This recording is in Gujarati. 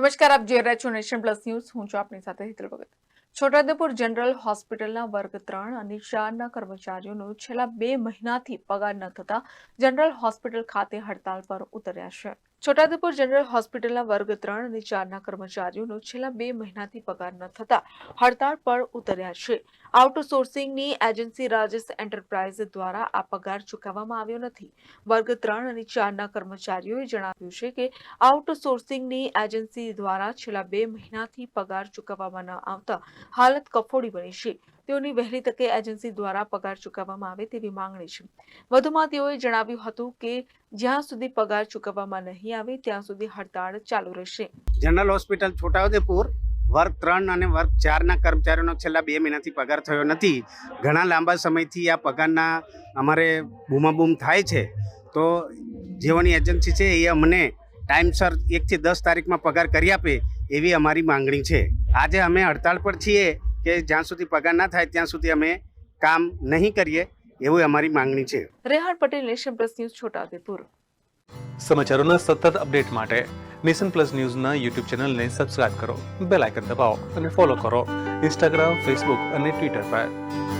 નમસ્કાર, આપ જોઈ રહ્યા છો નેશન પ્લસ ન્યૂઝ. હું છું આપની સાથે હિતલ ભગત. છોટાઉદેપુર જનરલ હોસ્પિટલના વર્ગ ત્રણ અને ચારના કર્મચારીઓનો છેલ્લા બે મહિનાથી પગાર ન થતા જનરલ હોસ્પિટલ ખાતે હડતાલ પર ઉતર્યા છે. છોટાઉદેપુર જનરલ હોસ્પિટલના વર્ગ ત્રણ અને ચારના કર્મચારીઓનો છેલ્લા બે મહિનાથી પગાર ન થતા હડતાળ પર ઉતર્યા છે. આઉટસોર્સિંગની એજન્સી રાજેશ એન્ટરપ્રાઇઝ દ્વારા આ પગાર ચૂકવવામાં આવ્યો નથી. વર્ગ ત્રણ અને ચારના કર્મચારીઓએ જણાવ્યું છે કે આઉટસોર્સિંગની એજન્સી દ્વારા છેલ્લા બે મહિનાથી પગાર ચૂકવવામાં ન આવતા હાલત કફોડી બની છે. તેઓની વહેલી તકે એજન્સી દ્વારા પગાર ચૂકવવામાં આવે તેવી માંગણી છે. વધુમાં તેઓએ જણાવ્યું હતું કે, જ્યાં સુધી પગાર ચૂકવવામાં નહીં આવે, ત્યાં સુધી હડતાળ ચાલુ રહેશે. જનરલ હોસ્પિટલ છોટાઉદેપુર, વર્ગ ત્રણ અને વર્ગ ચારના કર્મચારીઓનો છેલ્લા બે મહિનાથી પગાર થયો નથી. ઘણા લાંબા સમયથી આ પગારના અમારે બૂમાબૂમ થાય છે. તો જેઓની એજન્સી છે, એ અમને ટાઈમસર એકથી દસ તારીખમાં પગાર કરી આપે એવી અમારી માંગણી છે. આજે અમે હડતાળ પર છીએ કે જ્યાં સુધી પગાર ના થાય ત્યાં સુધી અમે કામ નહીં કરીએ એવી અમારી માંગણી છે. Rehan Patel nation plus news Chhota Udepur. સમાચારોના સતત અપડેટ માટે નેશન પ્લસ ન્યૂઝના યુટ્યુબ ચેનલને સબસ્ક્રાઇબ કરો બેલ આઇકન દબાવો અને ફોલો કરો ઇન્સ્ટાગ્રામ ફેસબુક અને ટ્વિટર પર.